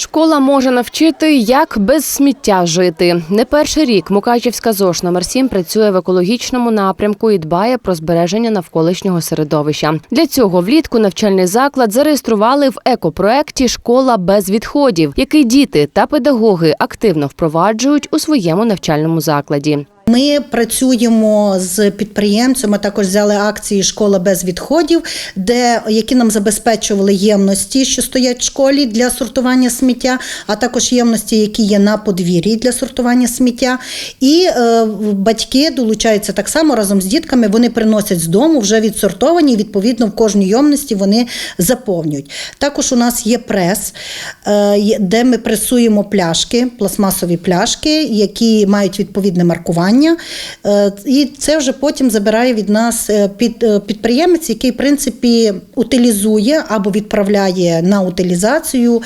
Школа може навчити, як без сміття жити. Не перший рік Мукачівська ЗОШ номер 7 працює в екологічному напрямку і дбає про збереження навколишнього середовища. Для цього влітку навчальний заклад зареєстрували в екопроекті Школа без відходів, який діти та педагоги активно впроваджують у своєму навчальному закладі. Ми працюємо з підприємцями. Також взяли акції Школа без відходів, де які нам забезпечували ємності, що стоять в школі для сортування сміття, а також ємності, які є на подвір'ї для сортування сміття. І е, батьки долучаються так само разом з дітками. Вони приносять з дому вже відсортовані. Відповідно, в кожній ємності вони заповнюють. Також у нас є прес, е, де ми пресуємо пляшки, пластмасові пляшки, які мають відповідне маркування. Е, І це вже потім забирає від нас е, під, е, підприємець, який в принципі утилізує або відправляє на утилізацію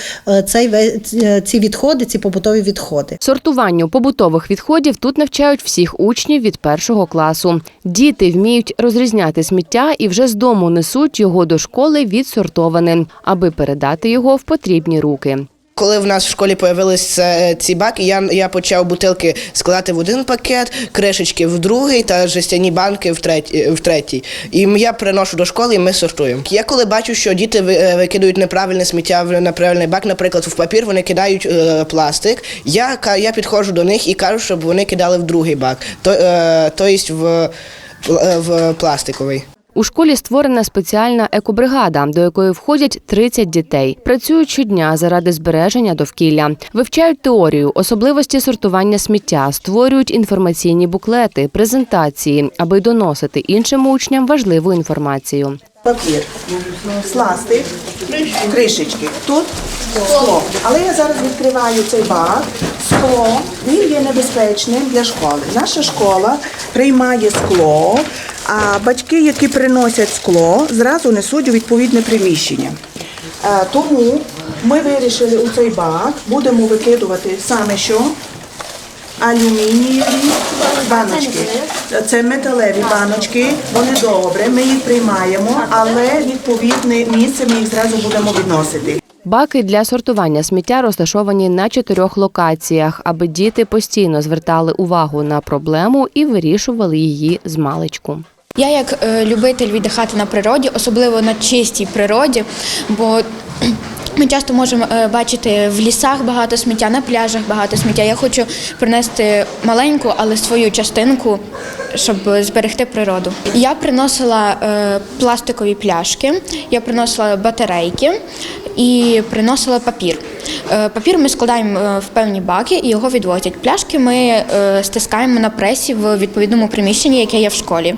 цей ці відходи, ці побутові відходи. Сортуванню побутових відходів тут навчають всіх учнів від першого класу. Діти вміють розрізняти сміття і вже з дому несуть його до школи відсортованим, аби передати його в потрібні руки. Коли в нас в школі з'явилися ці баки, я, я почав бутилки складати в один пакет, кришечки в другий та жестяні банки в третій. В третій. І я приношу до школи, і ми сортуємо. Я коли бачу, що діти е, викидують неправильне сміття в неправильний бак, наприклад, в папір вони кидають е, пластик. Я, я підходжу до них і кажу, щоб вони кидали в другий бак, то, е, то в, в, в пластиковий. У школі створена спеціальна екобригада, до якої входять 30 дітей. Працюють щодня заради збереження довкілля, вивчають теорію, особливості сортування сміття, створюють інформаційні буклети, презентації, аби доносити іншим учням важливу інформацію. папір, сластик, кришечки. Тут скло. Але я зараз відкриваю цей бак. Скло він є небезпечним для школи. Наша школа приймає скло, а батьки, які приносять скло, зразу несуть у відповідне приміщення. Е, Тому ми вирішили у цей бак будемо викидувати саме що? Алюмінієві баночки. Це металеві баночки, вони добре, ми їх приймаємо, але відповідне місце ми їх зразу будемо відносити. Баки для сортування сміття розташовані на чотирьох локаціях, аби діти постійно звертали увагу на проблему і вирішували її з маличку. Я як е, любитель віддихати на природі, особливо на чистій природі, бо ми часто можемо е, бачити в лісах багато сміття, на пляжах багато сміття. Я хочу принести маленьку, але свою частинку, щоб зберегти природу. Я приносила е, пластикові пляшки, я приносила батарейки і приносила папір. Е, Папір ми складаємо е, в певні баки і його відвозять. Пляшки ми е, стискаємо на пресі в відповідному приміщенні, яке є в школі.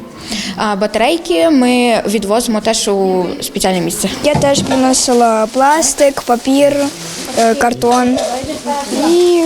А батарейки ми відвозимо теж у спеціальне місце. Я теж приносила пластик, папір, картон. І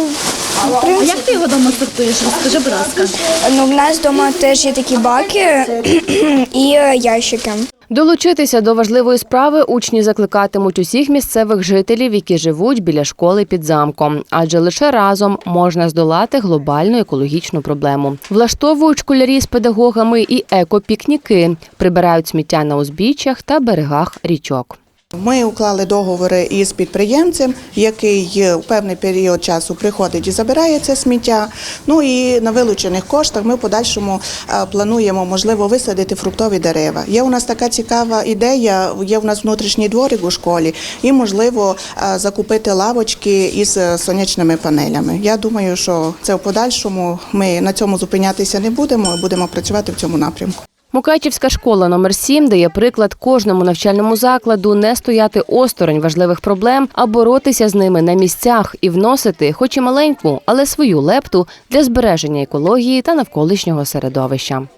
принципі, Як ти його вдома сортуєш? Розкажи, будь ласка. ну, в нас вдома теж є такі баки і ящики. Долучитися до важливої справи учні закликатимуть усіх місцевих жителів, які живуть біля школи під замком, адже лише разом можна здолати глобальну екологічну проблему. Влаштовують школярі з педагогами і екопікніки, прибирають сміття на узбіччях та берегах річок. Ми уклали договори із підприємцем, який у певний період часу приходить і забирає це сміття. Ну і на вилучених коштах ми в подальшому е, плануємо, можливо, висадити фруктові дерева. Є у нас така цікава ідея, є у нас внутрішній дворик у школі, і можливо е, закупити лавочки із е, сонячними панелями. Я думаю, що це в подальшому ми на цьому зупинятися не будемо, будемо працювати в цьому напрямку. Мукачівська школа номер 7 дає приклад кожному навчальному закладу не стояти осторонь важливих проблем, а боротися з ними на місцях і вносити, хоч і маленьку, але свою лепту для збереження екології та навколишнього середовища.